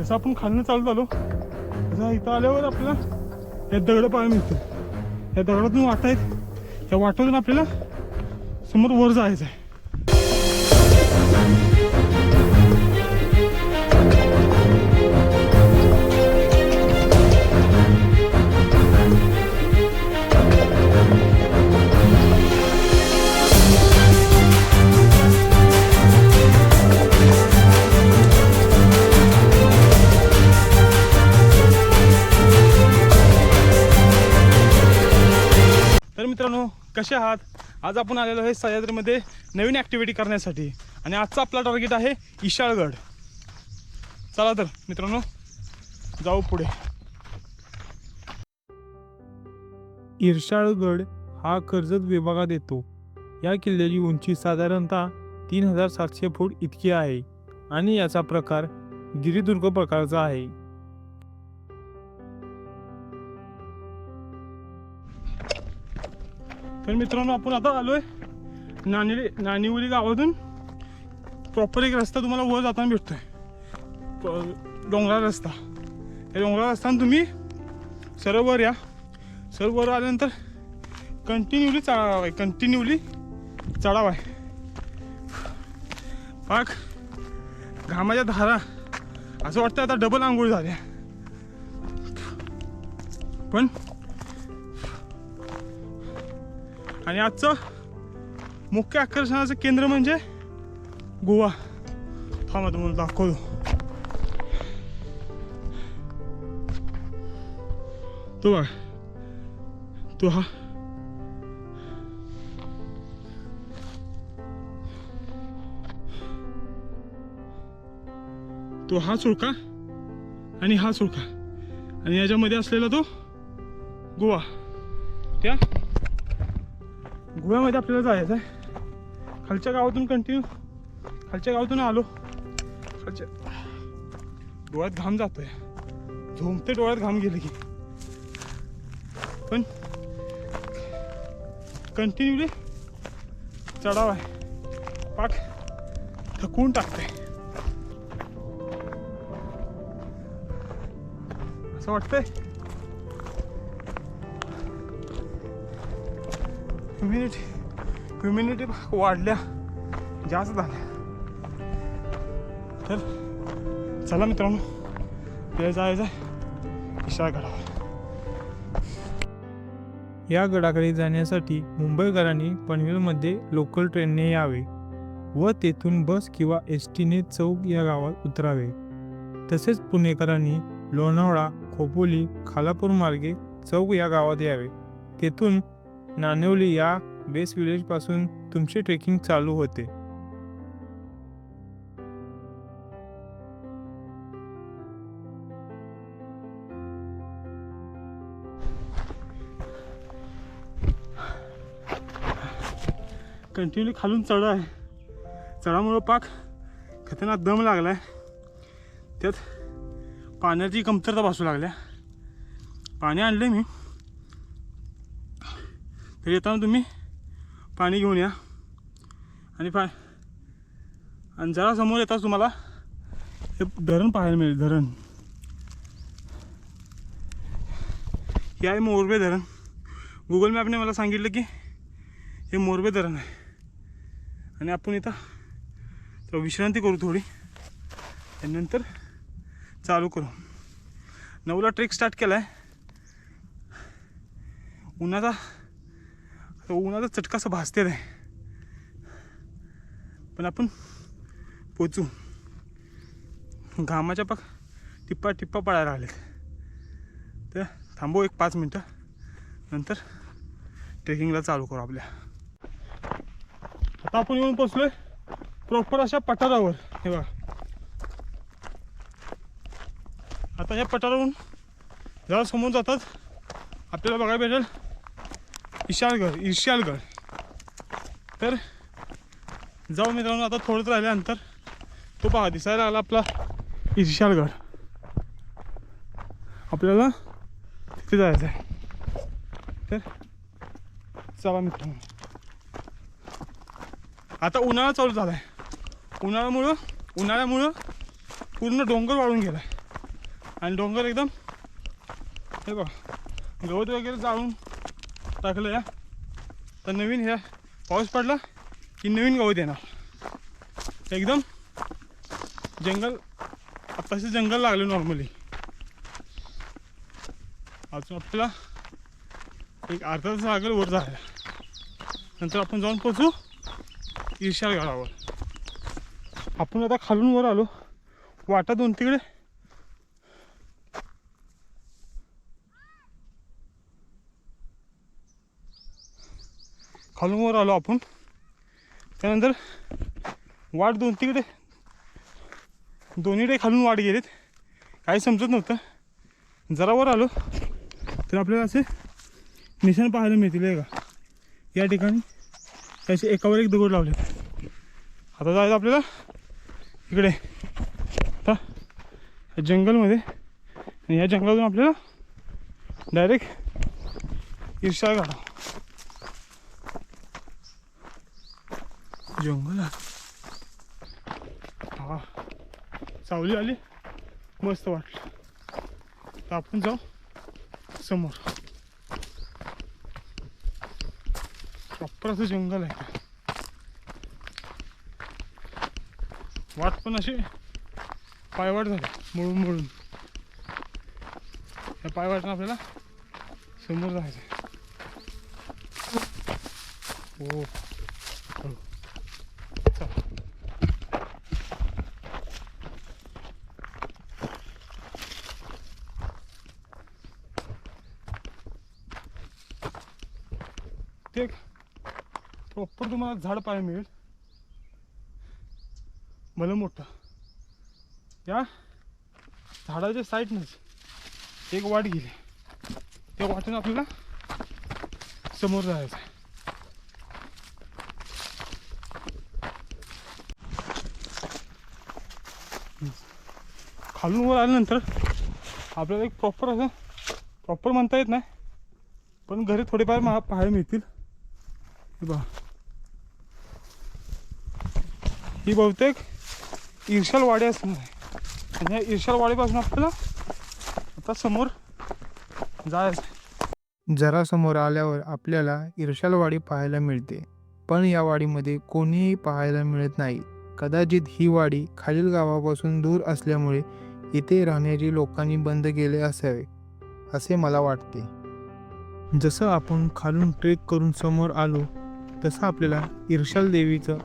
जसं आपण खालनं चालत आलो तसं इथं आल्यावर आपल्याला या दगड पाहायला मिळतं या दगडातून वाटा आहेत त्या वाटातून आपल्याला समोर वर जायचं आहे मित्रांनो कसे आहात? आज आपण आलेलो आहे सह्याद्रीमध्ये नवीन ॲक्टिव्हिटी करण्यासाठी. आणि आजचा आपला टार्गेट आहे इशाळगड. चला तर मित्रांनो जाऊ पुढे. इर्शाळगड हा कर्जत विभागात येतो. या किल्ल्याची उंची साधारणतः तीन हजार सातशे फूट इतकी आहे आणि याचा प्रकार गिरिदुर्ग प्रकारचा आहे. तर मित्रांनो आपण आता आलो आहे नाणी नाणीवली गावातून. प्रॉपर एक रस्ता तुम्हाला वर जाताना भेटतो आहे डोंगराळ रस्ता. या डोंगराळ रस्त्यानं तुम्ही सरळ वर या. सरळ वर आल्यानंतर कंटिन्युअली चढाव आहे कंटिन्युअली चढाव आहे पाक घामाच्या धारा. असं वाटतं आता डबल आंघोळ झाल्या. पण आणि आजचं मुख्य आकर्षणाचं केंद्र म्हणजे गोवा. थांबा तुम्हाला दाखवतो. तो बघ. तो हा. तो हा चुळका आणि हा चुळका आणि याच्यामध्ये असलेला तो गोवा. त्या गोव्यामध्ये आपल्याला जायचं आहे खालच्या गावातून कंटिन्यू खालच्या गावातून आलो. खालच्या डोळ्यात घाम जातोय. झोमते डोळ्यात घाम गेले की. पण कंटिन्युअली चढाव आहे. पाक थकवून टाकते. असं वाटतंय? ह्युमिनिटी ह्युमिनिटी वाढल्या. जास्त झाल्या. तर चला मित्रांनो ते जायचं आहे. विशाळगडावर या गडाकडे जाण्यासाठी मुंबईकरांनी पनवेलमध्ये लोकल ट्रेनने यावे व तेथून बस किंवा एस टीने चौक या गावात उतरावे. तसेच पुणेकरांनी लोणावळा खोपोली खालापूर मार्गे चौक या गावात यावे. तेथून नाणेवली या बेस विलेजपासून तुमचे ट्रेकिंग चालू होते. कंटिन्यू खालून चढ आहे. चढामुळं पाक खतरनाक दम लागलाय. त्यात पाण्याची कमतरता भासू लागल्या. पाणी आणले मी. तर येताना तुम्ही पाणी घेऊन या. आणि पा आणि जरा समोर येताच तुम्हाला हे धरण पाहायला मिळेल धरण. हे आहे मोरबे धरण. गुगल मॅपने मला सांगितलं की हे मोरबे धरण आहे. आणि आपण इथं तर विश्रांती करू थोडी. त्यानंतर चालू करू. नऊला ट्रेक स्टार्ट केला आहे उन्हाचा तर उन्हाचा चटकासा भासते आहे पण आपण पोचू. घामाच्या पाक टिप्पा टिप्पा पडायला आले तर थांबू एक पाच मिनटं. नंतर ट्रेकिंगला चालू करू आपल्या. आता आपण येऊन पोचलोय प्रॉपर अशा पठारावर. हे बघा. आता या पठारावरून जरा समोर जातात. आपल्याला बघायला भेटेल. इशालगड इर्शालगड तर जाऊ मित्रांनो आता थोडंच राहिल्यानंतर तो पहा दिसायला लागला आपला इर्शालगड आपल्याला तिथे जायचं आहे. तर चला मित्रांनो. आता उन्हाळा चालू झाला आहे उन्हाळ्यामुळं उन्हाळ्यामुळं पूर्ण डोंगर वाळून गेला आहे आणि डोंगर एकदम हे बघा गवत वगैरे जाळून टाकलं या तर नवीन ह्या पाऊस पडला की नवीन गवत येणार एकदम जंगल आत्ताचं जंगल लागलं नॉर्मली अजून आपल्याला एक अर्धा तास लागेल वर जायला नंतर आपण जाऊन पोचू ईर्षा गडावर आपण आता खालून वर आलो वाटा दोन तिकडे खालून वर आलो आपण. त्यानंतर वाट दोन तिकडे. दोन्हीकडे खालून वाट गेलेत. काही समजत नव्हतं. जरा वर आलो तर आपल्याला असे निशाण पाहायला मिळतील आहे का या ठिकाणी त्याचे एकावर एक दगड लावले आता जायचं आपल्याला इकडे. आता जंगलमध्ये. आणि या जंगलातून आपल्याला डायरेक्ट ईर्षा काढा. जंगल आहे. हा सावली आली मस्त वाटलं तर आपण जाऊ समोर प्रॉपर असं जंगल आहे वाट पण अशी पायवाट झाली मुळून मुळून या पायवाटनं आपल्याला समोर जायचं हो हळू. चला. ते तुम्हाला झाड पाहायला मिळेल. मला मोठं. या. झाडाच्या साईडनंच एक वाट गेली. त्या वाटेनं आपल्याला समोर जायचं आहे. खालून वर आल्यानंतर आपल्याला एक प्रॉपर असं प्रॉपर म्हणता येत नाही. पण घरी थोडेफार मा पाहायला मिळतील. बा बघा ही बहुतेक ईर्षालवाडी असणार आहे म्हणजे आणि या ईर्षलवाडीपासून आपल्याला आता समोर जायचं जरा समोर आल्यावर आपल्याला इर्शालवाडी पाहायला मिळते. पण या वाडीमध्ये कोणीही पाहायला मिळत नाही. कदाचित ही वाडी खालील गावापासून दूर असल्यामुळे इथे राहण्याची लोकांनी बंद केले असावे असे मला वाटते. जसं आपण खालून ट्रेक करून समोर आलो तसं आपल्याला इर्शाल देवीचं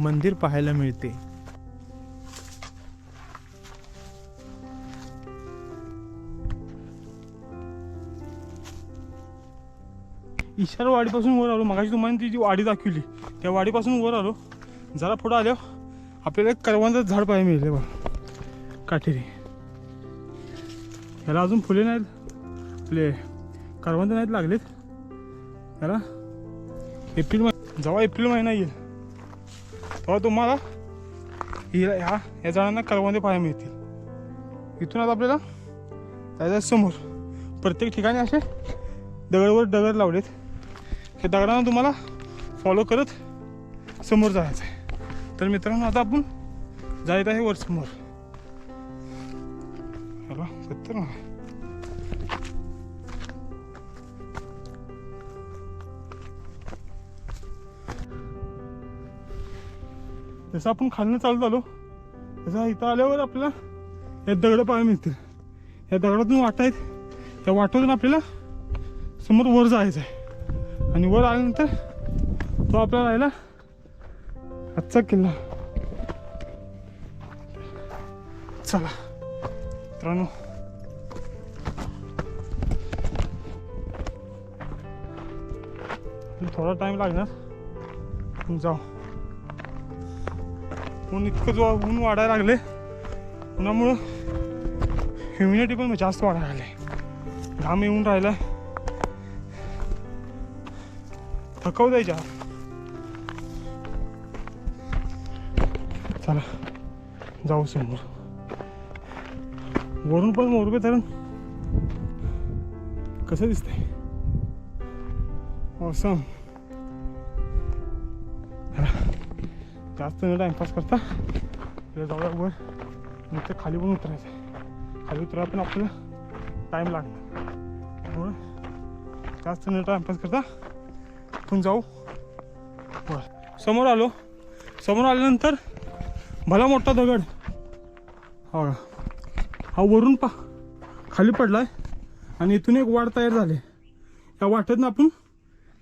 मंदिर पाहायला मिळते. इशार वाडीपासून वर आलो. मगाशी तुम्हाला ती जी वाडी दाखवली त्या वाडीपासून वर आलो. जरा पुढं आल्यावर आपल्याला एक करवंदाचं झाड पाहायला मिळेल बघा. काटेरी. याला अजून फुले नाहीत. आपले करवंद नाहीत लागलेत. याला एप्रिल महिना जेव्हा एप्रिल महिना येईल. तेव्हा तुम्हाला ह्या ह्या या झाडांना करवंदे पाहायला मिळतील. इथून आता आपल्याला जायचं समोर. प्रत्येक ठिकाणी असे दगडवर दगड लावलेत. हे दगडांना तुम्हाला फॉलो करत समोर जायचं आहे. तर मित्रांनो आता आपण जायचं आहे वर समोर. हॅलो कत्तर ना जसं आपण खालनं चालत आलो तसं इथं आल्यावर आपल्याला हे दगडं पाहायला मिळतील. या दगडातून वाटा आहेत. त्या वाटातून आपल्याला समोर वर जायचं आहे आणि वर आल्यानंतर तो आपला राहिला आजचा किल्ला. चला मित्रांनो. थोडा टाइम लागणार. जाऊ. ऊन इतकं जो ऊन वाढायला लागले उन्हामुळं ह्युमिडिटी पण जास्त वाढायला लागले. घाम येऊन राहिला थकव द्यायच्या चला जाऊ समोर. वरून पण मोरबे धरण कसं दिसतंय? असं जास्त न टाइमपास करता इकडे जाऊया वर ते खाली पण उतरायचं खाली उतरायला पण आपल्याला टाईम लागणार म्हणून जास्त न टाइमपास करता आपण जाऊ वर समोर आलो समोर आल्यानंतर भला मोठा दगड हा हा वरून पा खाली पडलाय आणि इथून एक वाट तयार झाली या वाटेतनं आपण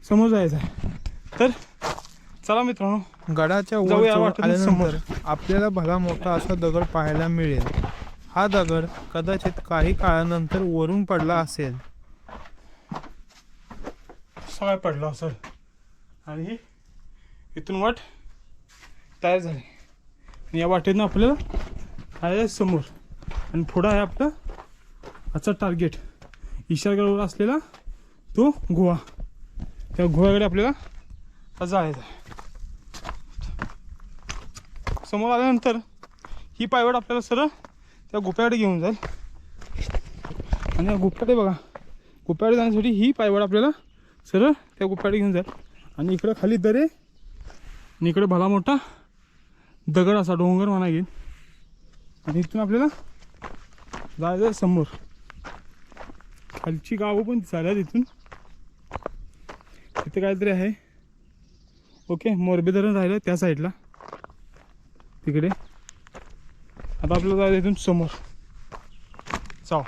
समोर जायचं आहे तर चला मित्रांनो गडाच्या वर जाऊया चढून वाटेतून आल्यानंतर आपल्याला भला मोठा असा दगड पाहायला मिळेल. हा दगड कदाचित काही काळानंतर वरून पडला असेल. सगळं पडलं असेल. आणि इथून वाट तयार झाली. आणि या वाटेतनं आपल्याला आहे समोर. आणि पुढं आहे आपलं आजचा टार्गेट इशारगडवर असलेला तो गुहा. त्या गुहाकडे आपल्याला जायचं. आहे समोर आल्यानंतर ही पायवड आपल्याला सरळ त्या गुप्याकडे घेऊन जाईल. आणि या गुप्याकडे बघा गुप्याकडे जाण्यासाठी ही पायवड आपल्याला सरळ त्या गुप्याकडे घेऊन जाईल. आणि इकडं खाली दरे आणि इकडे भला मोठा दगड असा डोंगर म्हणा येईल आणि इथून आपल्याला जायचं आहे समोर. खालची गावं पण चालत इथून. तिथे काहीतरी आहे. ओके मोरबे धरण राहिलं त्या साईडला. तिकडे. आता आपल्याला जायचं इथून समोर. जाऊ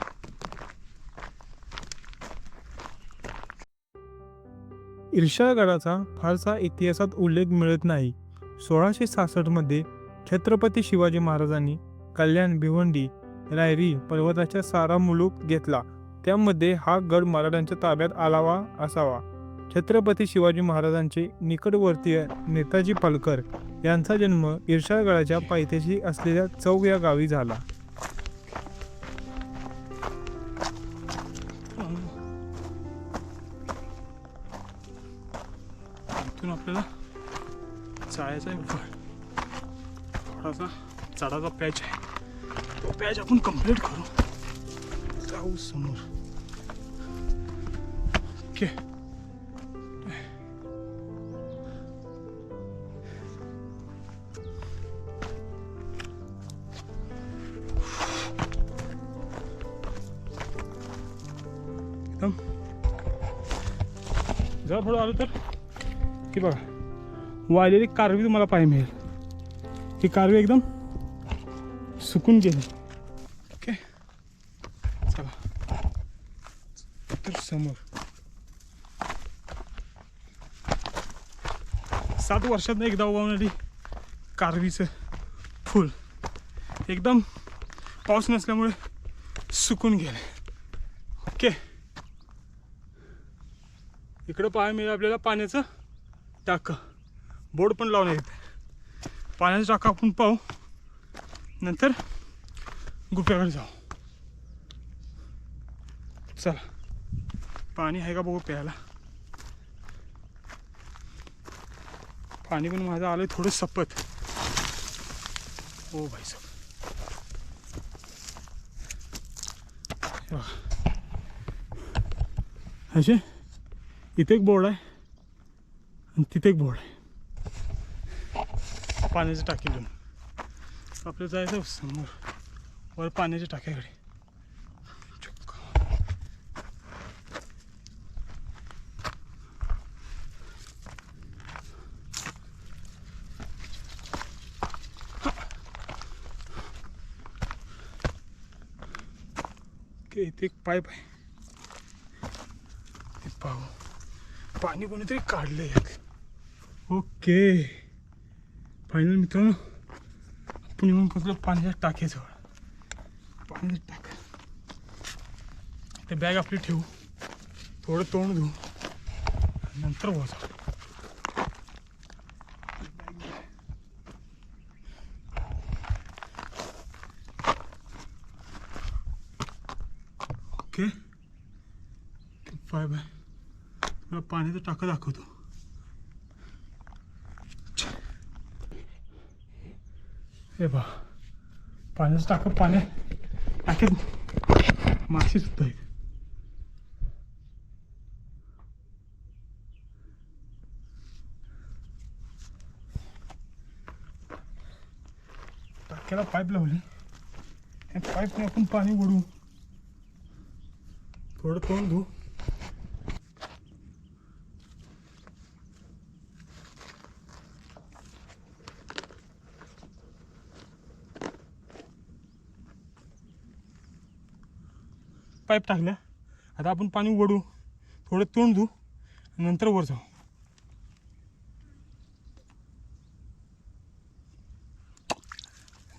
ईर्षागडाचा फारसा इतिहासात उल्लेख मिळत नाही. सोळाशे सहासष्टमध्ये छत्रपती शिवाजी महाराजांनी कल्याण भिवंडी रायरी पर्वताच्या सारा मुलूक घेतला. त्यामध्ये हा गड मराठ्यांच्या ताब्यात आलावा असावा. छत्रपती शिवाजी महाराजांचे निकटवर्तीय नेताजी पालकर यांचा जन्म इर्शाळगडाच्या पायथ्याशी असलेल्या चौग या गावी झाला. इथून आपल्याला जायचं थोडासा चढाचा पॅच आहे. तो पॅच आपण कंप्लीट करू. जाऊ समोर. जरा थोडं आलं तर. की बघा वाळलेली कारवी तुम्हाला पाय मिळेल. ही कारवी एकदम सुकून गेली. ओके? चला. तर समोर. सात वर्षात एकदा उगवणारी कारवीचं फूल एकदम पाऊस नसल्यामुळे सुकून गेले. ओके? इकडं पाहायला मिळेल आपल्याला पाण्याचं टाकं. बोर्ड पण लावून येते पाण्याचं टाकं आपण पाहू. नंतर गुप्याकडे जाऊ. चला. पाणी आहे का बघू प्यायला? पाणी पण माझं आलं थोडं सपत. ओ भाई साहेब हे असे? इथे एक बोर्ड आहे. आणि तिथे एक बोर्ड आहे. पाण्याची टाकी घेऊन. आपलं जायचं समोर. वर पाण्याच्या टाक्याकडे इथे एक पाईप आहे. ते पाहू. पाणी कोणीतरी काढलं एक ओके. फायनल मित्रांनो आपण येऊन पोचलो पाण्याच्या टाक्याजवळ पाण्याच्या टाक. ते बॅग आपली ठेवू. थोडं तोंड धुवू नंतर वाजव ओके. बाय बाय पाण्याचं टाकं दाखवतो. हे बा पाण्याचं टाकं पाण्या टाक्यात मासे सुद्धा आहेत. टाक्याला पाईप लावली. पाईपने आपण पाणी ओढू. थोडं तोंड धू पाईप टाकल्या. आता आपण पाणी ओढू. थोडं तोंड धू. नंतर वर जाऊ.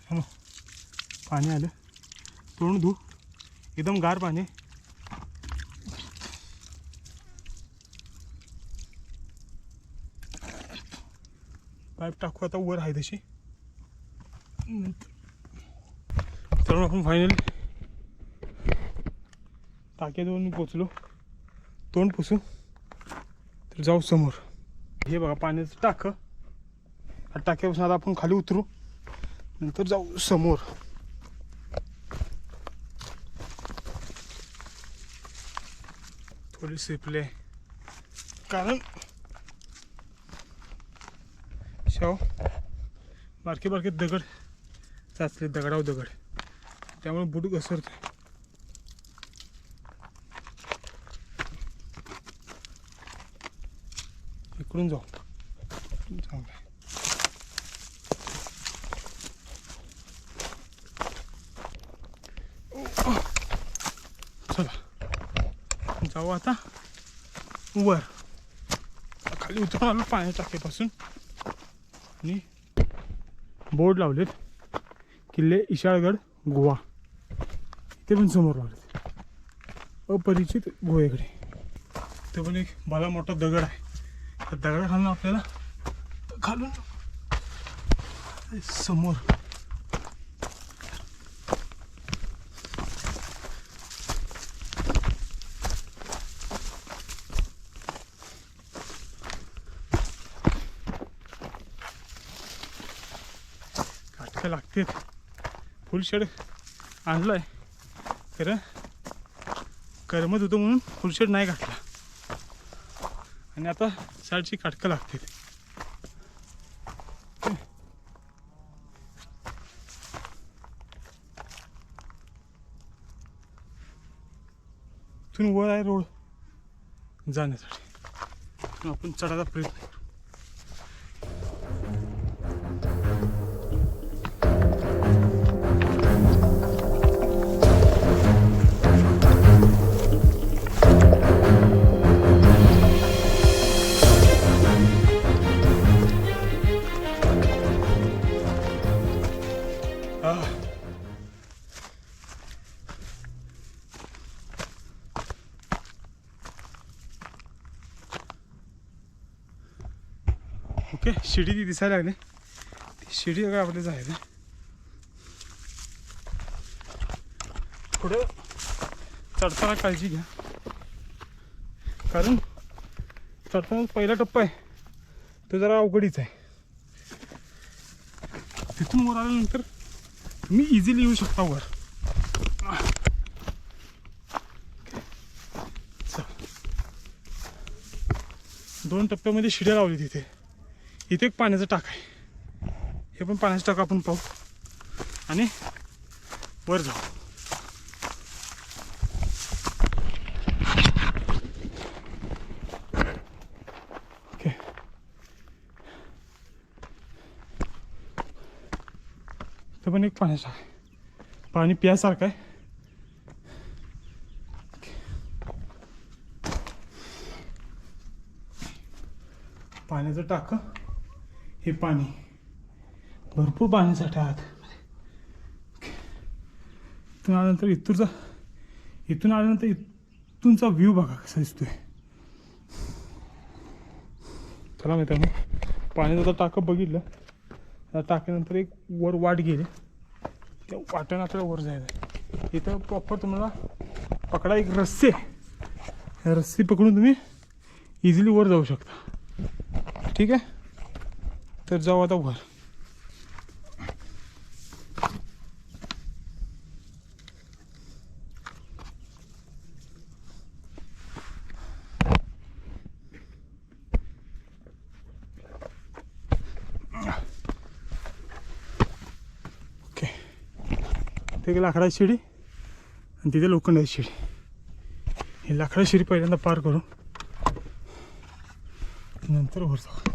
हॅलो. पाणी आलं. तोंड धू. एकदम गार पाणी. पाईप टाकू. आता वर आहे तशी. तर आपण फायनल टाक्याजवळ पोचलो. तोंड पुसू. तर जाऊ समोर. हे बघा पाण्याचं टाकं. टाक्यापासून आता आपण खाली उतरू. नंतर जाऊ समोर. थोडी सिपले. कारण शाव बारके बारके दगड चाचले दगडाव दगड. त्यामुळे बुट घसरते इकडून जाऊ चांगलं चला जाऊ आता वर खाली उतरून आलो पाण्या टाकीपासून आणि बोर्ड लावलेत किल्ले इशाळगड गोवा ते पण समोर लावलेत अपरिचित गोवेकडे ते पण एक भला मोठा दगड आहे दगडा खालून आपल्याला खालून समोर. काटकं लागते फुल शेड आणलाय. खरं करमत होतं म्हणून फुल शेड नाही घातला. आणि आता साईडची काटकं लागते इथून वर आहे रोड जाण्यासाठी. आपण चढायचा प्रयत्न शिडी ती दिसायला लागली. ती शिडी काय आपल्या जायला पुढं चढताना काळजी घ्या. कारण चढताना पहिला टप्पा आहे. तो जरा अवघडीच आहे. तिथून वर आल्यानंतर मी इझिली येऊ शकता वर. चल. दोन टप्प्यामध्ये शिड्या लावली तिथे. इथे एक पाण्याचा टाक आहे. हे पण पाण्याचं टाक आपण पाहू. आणि वर जाऊ. ओके. पण एक पाण्याचा आहे. पाणी प्यासारखं आहे. पाण्याचं टाकं हे पाणी भरपूर पाण्यासाठी आहात. इथून आल्यानंतर इथूरचा इथून आल्यानंतर इथूनचा व्ह्यू बघा कसा दिसतोय. चला मित्रांनो जर टाकं बघितलं त्या टाक्यानंतर एक वर वाट गेली. त्या वाट्यानं आपल्याला वर जायचं आहे इथं प्रॉपर तुम्हाला पकडा एक रस्सी आहे. रस्सी पकडून तुम्ही इझिली वर जाऊ शकता. ठीक आहे? तर जाऊ आता वर ओके. ते लाकडाची शिडी आणि तिथे लोखंडाची शिडी. ही लाकडाची शिडी पहिल्यांदा पार करू नंतर वर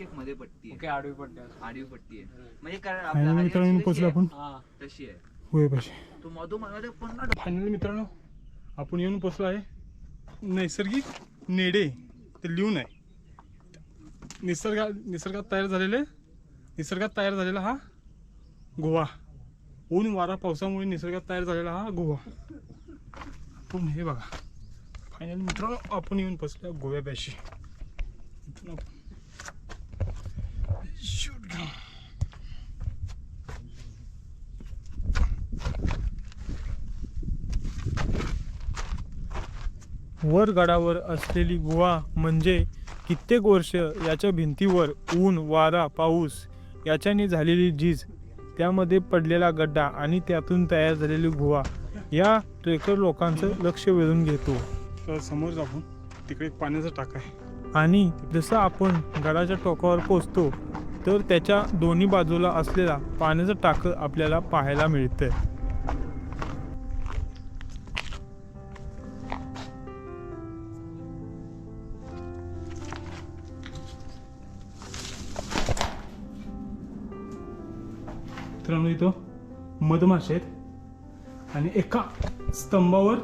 आणि एक मध्ये पट्टी आहे. आडवी पडते आडवी पट्टी आहे. म्हणजे कारण फायनली आपल्या मित्रांनो पोचलो आपण. आहे, तशी आहे. होय पाशी. तो मधोमधमध्ये पूर्ण फायनली मित्रांनो आपण येऊन पोचलो आहे. नैसर्गिक नेडे ते लिहून आहे. निसर्गा निसर्गात तयार झालेले निसर्गात तयार झालेला हा गोवा ऊन वारा पावसामुळे निसर्गात तयार झालेला हा गोवा आपण हे बघा. फायनली मित्रांनो आपण येऊन पोचलो गोव्यापाशी. इथून आपण वर गडावर असलेली गुहा म्हणजे कित्येक वर्ष याच्या भिंतीवर ऊन वारा पाऊस याच्याने झालेली झीज त्यामध्ये पडलेला गड्डा आणि त्यातून तयार झालेली गुहा या ट्रेकर लोकांचं लक्ष वेधून घेतो. तर समोर आपण तिकडे एक पाण्याचा टाका आहे. आणि जसं आपण गडाच्या टोकावर पोचतो तर त्याच्या दोन्ही बाजूला असलेला पाण्याचं टाकं आपल्याला पाहायला मिळतं मित्रांनो इथं मधमाशे आहेत. आणि एका स्तंभावर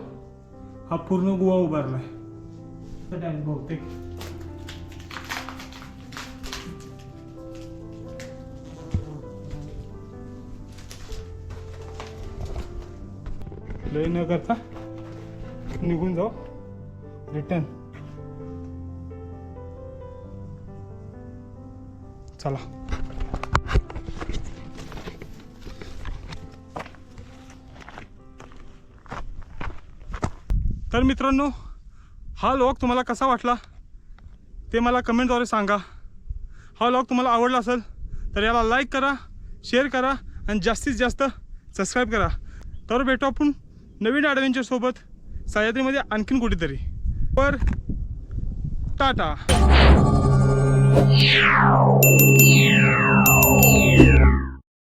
हा पूर्ण गुहा उभारला आहे बहुतेक लय न करता निघून जाऊ. रिटर्न चला. तर मित्रांनो हा लॉग तुम्हाला कसा वाटला? ते मला कमेंटद्वारे सांगा. हा लॉग तुम्हाला आवडला असेल तर याला लाईक करा शेअर करा आणि जास्तीत जास्त सबस्क्राईब करा. तर भेटू आपण नवीन ॲडव्हेंचरसोबत सह्याद्रीमध्ये आणखीन कुठेतरी. पर टाटा.